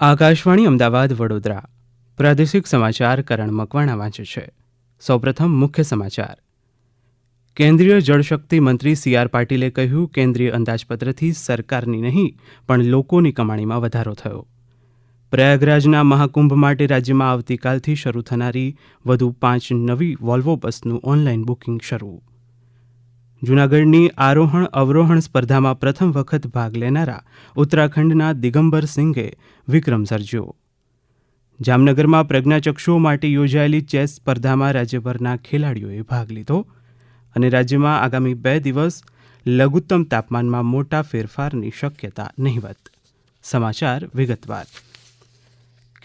આકાશવાણી અમદાવાદ વડોદરા. પ્રાદેશિક સમાચાર કરણ મકવાણા વાંચે છે. સૌપ્રથમ મુખ્ય સમાચાર. કેન્દ્રીય જળશક્તિ મંત્રી સી આર પાટીલે કહ્યું, કેન્દ્રીય અંદાજપત્રથી સરકારની નહીં, પણ લોકોની કમાણીમાં વધારો થયો. પ્રયાગરાજના મહાકુંભ માટે રાજ્યમાં આવતીકાલથી શરૂ થનારી વધુ પાંચ નવી વોલ્વો બસનું ઓનલાઈન બુકિંગ શરૂ. જૂનાગઢની આરોહણ અવરોહણ સ્પર્ધામાં પ્રથમ વખત ભાગ લેનારા ઉત્તરાખંડના દિગંબર સિંઘે વિક્રમ સર્જ્યો. જામનગરમાં પ્રજ્ઞાચક્ષુઓ માટે યોજાયેલી ચેસ સ્પર્ધામાં રાજ્યભરના ખેલાડીઓએ ભાગ લીધો અને રાજ્યમાં આગામી બે દિવસ લઘુત્તમ તાપમાનમાં મોટા ફેરફારની શક્યતા નહીવત. સમાચાર વિગતવાર.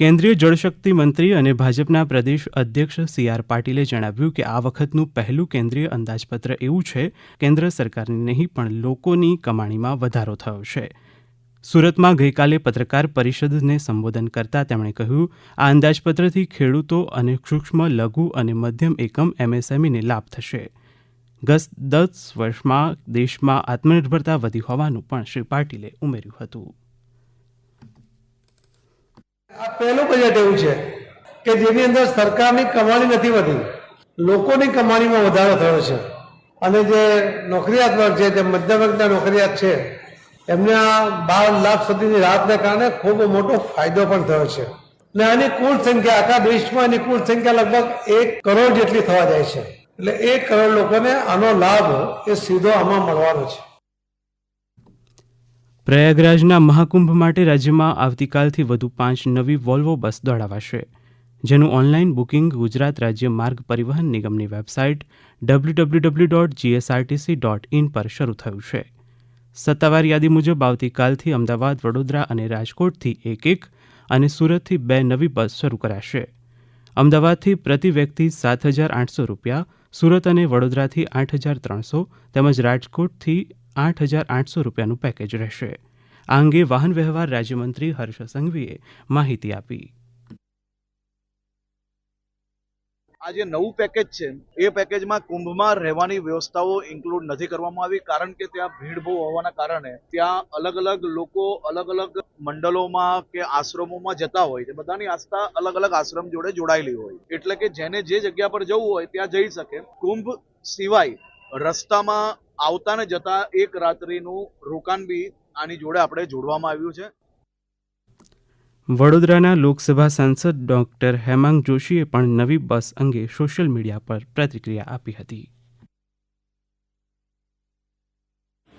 કેન્દ્રીય જળશક્તિ મંત્રી અને ભાજપના પ્રદેશ અધ્યક્ષ સી આર પાટીલે જણાવ્યું કે આ વખતનું પહેલું કેન્દ્રીય અંદાજપત્ર એવું છે, કેન્દ્ર સરકારની નહીં, પણ લોકોની કમાણીમાં વધારો થયો છે. સુરતમાં ગઈકાલે પત્રકાર પરિષદને સંબોધન કરતા તેમણે કહ્યું, આ અંદાજપત્રથી ખેડૂતો અને સૂક્ષ્મ, લઘુ અને મધ્યમ એકમ એમએસએમઈને લાભ થશે. ગત દસ વર્ષમાં દેશમાં આત્મનિર્ભરતા વધી હોવાનું પણ શ્રી પાટીલે ઉમેર્યું હતું. આ પહેલું બજેટ એવું છે કે જેની અંદર સરકારની કમાણી નથી વધી, લોકોની કમાણીમાં વધારો થયો છે. અને જે નોકરિયાત વર્ગ છે, જે મધ્યમ વર્ગના નોકરિયાત છે, એમને આ બાર લાખ સુધીની રાહતને કારણે ખૂબ મોટો ફાયદો પણ થયો છે. ને આની કુલ સંખ્યા, આખા દેશમાં એની કુલ સંખ્યા લગભગ એક કરોડ જેટલી થવા જાય છે. એટલે એક કરોડ લોકોને આનો લાભ એ સીધો આમાં મળવાનો છે. પ્રયાગરાજના મહાકુંભ માટે રાજ્યમાં આવતીકાલથી વધુ પાંચ નવી વોલ્વો બસ દોડાવાશે, જેનું ઓનલાઈન બુકિંગ ગુજરાત રાજ્ય માર્ગ પરિવહન નિગમની website W W W dot GSRTC dot in પર શરૂ થયું છે. સત્તાવાર યાદી મુજબ આવતીકાલથી અમદાવાદ, વડોદરા અને રાજકોટથી એક એક અને સુરતથી બે નવી બસ શરૂ કરાશે. અમદાવાદથી પ્રતિ વ્યક્તિ સાત હજાર આઠસો રૂપિયા, સુરત અને વડોદરાથી આઠ હજાર ત્રણસો, તેમજ રાજકોટથી આઠ હજાર આઠસો રૂપિયાનું પેકેજ રહેશે. આ અંગે વાહન વ્યવહાર રાજ્યમંત્રી હર્ષ સંઘવીએ માહિતી આપી. આ જે નવું પેકેજ છે, એ પેકેજમાં કુંભમાં રહેવાની વ્યવસ્થાઓ ઇન્ક્લુડ નથી કરવામાં આવી, કારણ કે ત્યાં ભીડ બહુ હોવાના કારણે ત્યાં અલગ અલગ લોકો અલગ અલગ મંડળોમાં કે આશ્રમોમાં જતા હોય છે. બધાની આસ્થા અલગ અલગ આશ્રમ જોડે જોડાયેલી હોય. એટલે કે જેને જે જગ્યા પર જવું હોય ત્યાં જઈ શકે. કુંભ સિવાય રસ્તામાં આવતા ને જતા એક રાત્રિનું રોકાણ બી આની જોડે આપણે જોડવામાં આવ્યું છે. વડોદરાના લોકસભા સાંસદ ડોક્ટર હેમાંગ જોશીએ પણ નવી બસ અંગે સોશિયલ મીડિયા પર પ્રતિક્રિયા આપી હતી.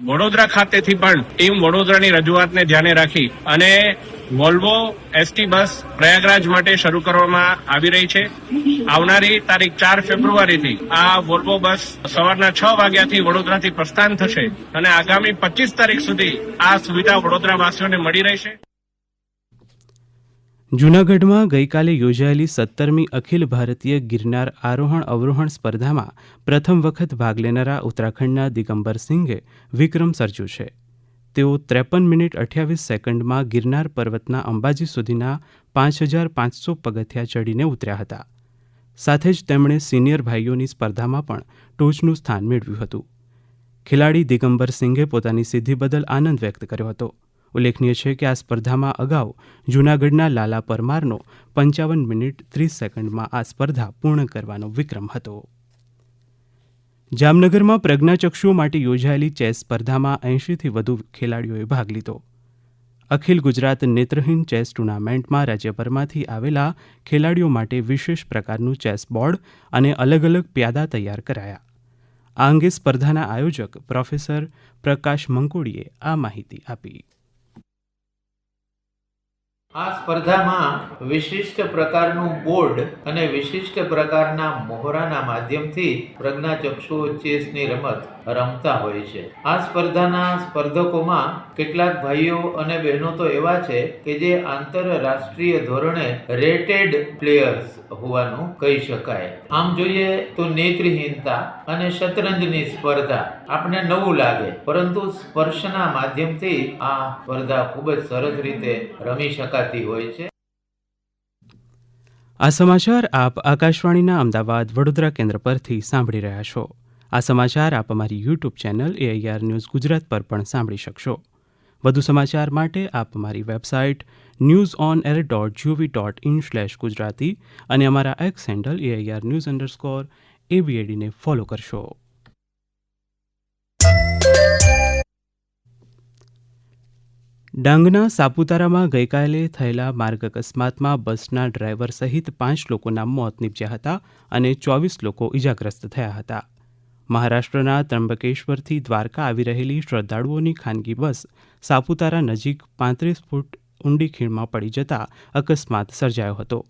વડોદરા ખાતેથી પણ ટીમ વડોદરાની રજૂઆતને ધ્યાને રાખી અને વોલ્વો એસટી બસ પ્રયાગરાજ માટે શરૂ કરવામાં આવી રહી છે. આવનારી તારીખ ચાર ફેબ્રુઆરીથી આ વોલ્વો બસ સવારના છ વાગ્યાથી વડોદરાથી પ્રસ્થાન થશે અને આગામી પચીસ તારીખ સુધી આ સુવિધા વડોદરાવાસીઓને મળી રહેશે. જૂનાગઢમાં ગઈકાલે યોજાયેલી સત્તરમી અખિલ ભારતીય ગિરનાર આરોહણ અવરોહણ સ્પર્ધામાં પ્રથમ વખત ભાગ લેનારા ઉત્તરાખંડના દિગંબર સિંઘે વિક્રમ સર્જ્યો છે. તેઓ ત્રેપન મિનિટ અઠ્યાવીસ સેકન્ડમાં ગિરનાર પર્વતના અંબાજી સુધીના પાંચ હજાર પાંચસો પગથિયા ચડીને ઉતર્યા હતા. સાથે જ તેમણે સિનિયર ભાઈઓની સ્પર્ધામાં પણ ટોચનું સ્થાન મેળવ્યું હતું. ખેલાડી દિગંબર સિંઘે પોતાની સિદ્ધિ બદલ આનંદ વ્યક્ત કર્યો હતો. ઉલ્લેખનીય છે કે આ સ્પર્ધામાં અગાઉ જૂનાગઢના લાલા પરમારનો પંચાવન મિનિટ ત્રીસ સેકન્ડમાં આ સ્પર્ધા પૂર્ણ કરવાનો વિક્રમ હતો. જામનગરમાં પ્રજ્ઞાચક્ષુઓ માટે યોજાયેલી ચેસ સ્પર્ધામાં એંશીથી વધુ ખેલાડીઓએ ભાગ લીધો. અખિલ ગુજરાત નેત્રહીન ચેસ ટુર્નામેન્ટમાં રાજ્યભરમાંથી આવેલા ખેલાડીઓ માટે વિશેષ પ્રકારનું ચેસ બોર્ડ અને અલગ અલગ પ્યાદા તૈયાર કરાયા. આ અંગે સ્પર્ધાના આયોજક પ્રોફેસર પ્રકાશ મંકોડીએ આ માહિતી આપી. આ સ્પર્ધામાં વિશિષ્ટ પ્રકારનું બોર્ડ અને વિશિષ્ટ પ્રકારના મોહરાના માધ્યમથી પ્રજ્ઞાચક્ષુઓ ચેસની રમત રમતા હોય છે. આ સ્પર્ધાના સ્પર્ધકોમાં કેટલાક ભાઈઓ અને બહેનો તો એવા છે કે જે આંતરરાષ્ટ્રીય ધોરણે રેટેડ પ્લેયર્સ હોવાનું કહી શકાય. આમ જોઈએ તો નેત્રહીનતા અને શતરંજની સ્પર્ધા આપણે નવું લાગે, પરંતુ સ્પર્શના માધ્યમથી આ સ્પર્ધા ખૂબ જ સરસ રીતે રમી શકાતી હોય છે. આ સમાચાર આપ આકાશવાણીના અમદાવાદ વડોદરા કેન્દ્ર પરથી સાંભળી રહ્યા છો. આ સમાચાર આપ અમારી YouTube channel AIR news Gujarat પર પણ સાંભળી શકશો. વધુ સમાચાર માટે આપ અમારી website news on air dot GOV dot in slash Gujarati અને અમારા X handle AIR news underscore એબીએડીને follow કરશો. ડાંગના સાપુતારામાં ગઈકાલે થયેલા માર્ગ અકસ્માતમાં બસના ડ્રાઈવર સહિત પાંચ લોકોના મોત નીપજ્યા હતા અને ચોવીસ લોકો ઇજાગ્રસ્ત થયા હતા. મહારાષ્ટ્રના ત્રંબકેશ્વરથી દ્વારકા આવી રહેલી શ્રદ્ધાળુઓની ખાનગી બસ સાપુતારા નજીક પાંત્રીસ ફૂટ ઊંડી ખીણમાં પડી જતા અકસ્માત સર્જાયો હતો.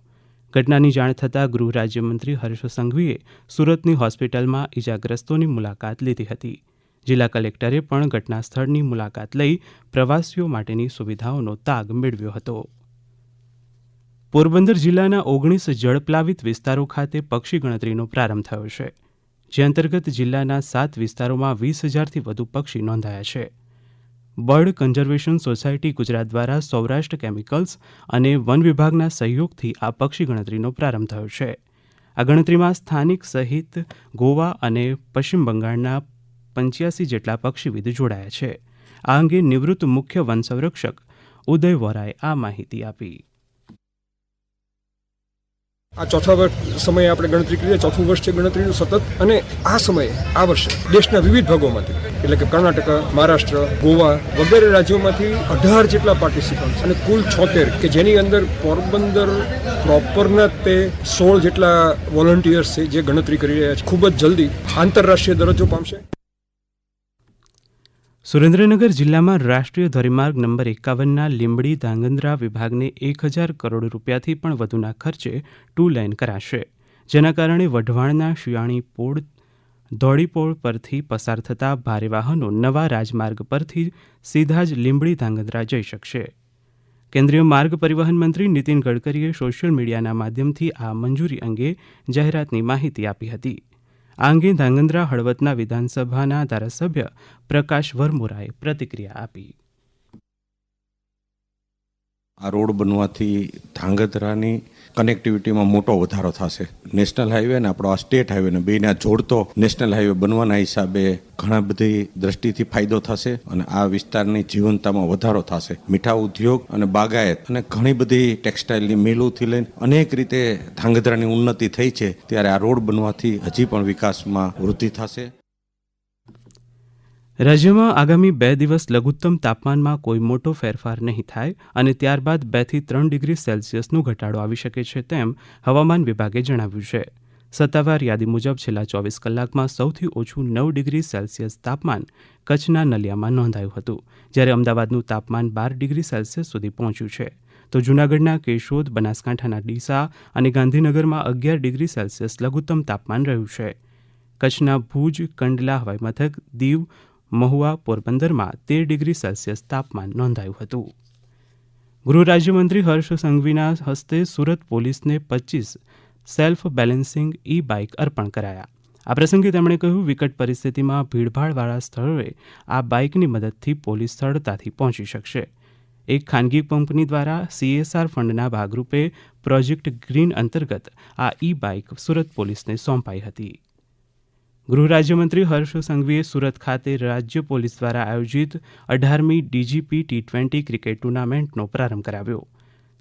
ઘટનાની જાણ થતાં ગૃહ રાજ્યમંત્રી હર્ષ સંઘવીએ સુરતની હોસ્પિટલમાં ઇજાગ્રસ્તોની મુલાકાત લીધી હતી. જિલ્લા કલેક્ટરે પણ ઘટના સ્થળની મુલાકાત લઈ પ્રવાસીઓ માટેની સુવિધાઓનો તાગ મેળવ્યો હતો. પોરબંદર જિલ્લાના ઓગણીસ જળપ્લાવિત વિસ્તારો ખાતે પક્ષી ગણતરીનો પ્રારંભ થયો છે. જે અંતર્ગત જિલ્લાના સાત વિસ્તારોમાં વીસ હજારથી વધુ પક્ષી નોંધાયા છે. બર્ડ કન્ઝર્વેશન સોસાયટી ગુજરાત દ્વારા સૌરાષ્ટ્ર કેમિકલ્સ અને વન વિભાગના સહયોગથી આ પક્ષી ગણતરીનો પ્રારંભ થયો છે. આ ગણતરીમાં સ્થાનિક સહિત ગોવા અને પશ્ચિમ બંગાળના પંચ્યાસી જેટલા પક્ષીવિદ જોડાયા છે. આ અંગે નિવૃત્ત મુખ્ય વન સંરક્ષક ઉદય વોરાએ આ માહિતી આપી. આ ચોથા વર્ષ સમયે આપણે ગણતરી કરીએ, ચોથું વર્ષ છે ગણતરીનું સતત અને આ સમયે, આ વર્ષે દેશના વિવિધ ભાગોમાંથી, એટલે કે કર્ણાટક, મહારાષ્ટ્ર, ગોવા વગેરે રાજ્યોમાંથી અઢાર જેટલા પાર્ટિસિપન્ટ અને કુલ છોતેર, કે જેની અંદર પોરબંદર પ્રોપરના તે સોળ જેટલા વોલન્ટિયર્સ છે જે ગણતરી કરી રહ્યા છે. ખૂબ જ જલ્દી આંતરરાષ્ટ્રીય દરજ્જો પામશે. સુરેન્દ્રનગર જિલ્લામાં રાષ્ટ્રીય ધોરીમાર્ગ નંબર એકાવનના લીંબડી ધાંગધ્રા વિભાગને એક હજાર કરોડ રૂપિયાથી પણ વધુના ખર્ચે ટુ લાઇન કરાશે, જેના કારણે વઢવાણના શિયાણી પોળ ધોળીપોળ પરથી પસાર થતા ભારે વાહનો નવા રાજમાર્ગ પરથી સીધા જ લીંબડી ધાંગધ્રા જઈ શકશે. કેન્દ્રીય માર્ગ પરિવહન મંત્રી નીતિન ગડકરીએ સોશિયલ મીડિયાના માધ્યમથી આ મંજૂરી અંગે જાહેરાતની માહિતી આપી હતી. આ અંગે ધાંગધ્રા હળવદના વિધાનસભાના ધારાસભ્ય પ્રકાશ વરમોરાએ પ્રતિક્રિયા આપી. આ રોડ બનવાથી ધાંગધ્રાની કનેક્ટિવિટીમાં મોટો વધારો થશે. નેશનલ હાઈવે ને આપણો આ સ્ટેટ હાઈવે ને બેને જોડતો નેશનલ હાઈવે બનવાના હિસાબે ઘણા બધી દ્રષ્ટિથી ફાયદો થશે અને આ વિસ્તારની જીવંતતામાં વધારો થશે. મીઠા ઉદ્યોગ અને બાગાયત અને ઘણી બધી ટેક્સટાઇલની મિલોથી લઈને અનેક રીતે ધાંગધ્રાની ઉન્નતિ થઈ છે, ત્યારે આ રોડ બનવાથી હજી પણ વિકાસમાં વૃદ્ધિ થશે. રાજ્યમાં આગામી બે દિવસ લઘુત્તમ તાપમાનમાં કોઈ મોટો ફેરફાર નહીં થાય અને ત્યારબાદ બેથી ત્રણ ડિગ્રી સેલ્સિયસનો ઘટાડો આવી શકે છે તેમ હવામાન વિભાગે જણાવ્યું છે. સત્તાવાર યાદી મુજબ છેલ્લા ચોવીસ કલાકમાં સૌથી ઓછું નવ ડિગ્રી સેલ્સિયસ તાપમાન કચ્છના નલિયામાં નોંધાયું હતું, જ્યારે અમદાવાદનું તાપમાન બાર ડિગ્રી સેલ્સિયસ સુધી પહોંચ્યું છે. તો જૂનાગઢના કેશોદ, બનાસકાંઠાના ડીસા અને ગાંધીનગરમાં અગિયાર ડિગ્રી સેલ્સિયસ લઘુત્તમ તાપમાન રહ્યું છે. કચ્છના ભુજ, કંડલા, હવાઈ મથક, દીવ મહુવા પોરબંદરમાં તેર ડિગ્રી સેલ્સિયસ તાપમાન નોંધાયું હતું. ગૃહ રાજ્યમંત્રી હર્ષ સંઘવીના હસ્તે સુરત પોલીસને પચીસ સેલ્ફ બેલેન્સિંગ ઈ બાઇક અર્પણ કરાયા. આ પ્રસંગે તેમણે કહ્યું, વિકટ પરિસ્થિતિમાં ભીડભાડવાળા સ્થળોએ આ બાઇકની મદદથી પોલીસ સરળતાથી પહોંચી શકશે. એક ખાનગી કંપની દ્વારા સીએસઆર ફંડના ભાગરૂપે પ્રોજેક્ટ ગ્રીન અંતર્ગત આ ઈ બાઇક સુરત પોલીસને સોંપાઈ હતી. ગૃહ રાજ્યમંત્રી હર્ષ સંઘવીએ સુરત ખાતે રાજ્ય પોલીસ દ્વારા આયોજિત અઢારમી ડીજીપી ટી ટ્વેન્ટી ક્રિકેટ ટુર્નામેન્ટનો પ્રારંભ કરાવ્યો.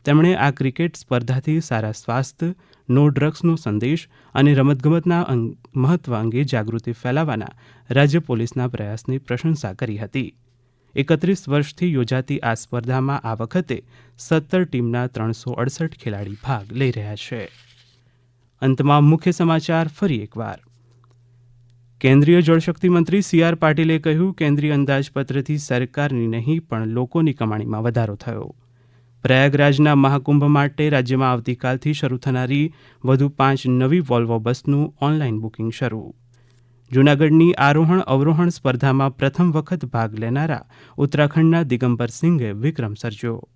તેમણે આ ક્રિકેટ સ્પર્ધાથી સારા સ્વાસ્થ્ય, નો ડ્રગ્સનો સંદેશ અને રમતગમતના મહત્વ અંગે જાગૃતિ ફેલાવવાના રાજ્ય પોલીસના પ્રયાસની પ્રશંસા કરી હતી. એકત્રીસ વર્ષથી યોજાતી આ સ્પર્ધામાં આ વખતે સત્તર ટીમના ત્રણસો અડસઠ ખેલાડી ભાગ લઈ રહ્યા છે. અંતમાં મુખ્ય સમાચાર ફરી એકવાર. કેન્દ્રીય જળશક્તિ મંત્રી સી આર પાટીલે કહ્યું, કેન્દ્રીય અંદાજપત્રથી સરકારની નહીં, પણ લોકોની કમાણીમાં વધારો થયો. પ્રયાગરાજના મહાકુંભ માટે રાજ્યમાં આવતીકાલથી શરૂ થનારી વધુ પાંચ નવી વોલ્વો બસનું ઓનલાઈન બુકિંગ શરૂ. જૂનાગઢની આરોહણ અવરોહણ સ્પર્ધામાં પ્રથમ વખત ભાગ લેનારા ઉત્તરાખંડના દિગંબર સિંઘે વિક્રમ સર્જ્યો.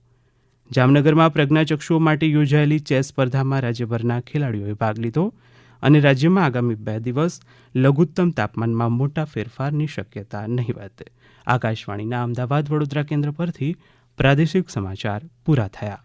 જામનગરમાં પ્રજ્ઞાચક્ષુઓ માટે યોજાયેલી ચેસ સ્પર્ધામાં રાજ્યભરના ખેલાડીઓએ ભાગ લીધો. અને રાજ્યમાં આગામી બે દિવસ લઘુત્તમ તાપમાનમાં મોટા ફેરફારની શક્યતા નહીવત. આકાશવાણીના અમદાવાદ વડોદરા કેન્દ્ર પરથી પ્રાદેશિક સમાચાર પૂરા થયા.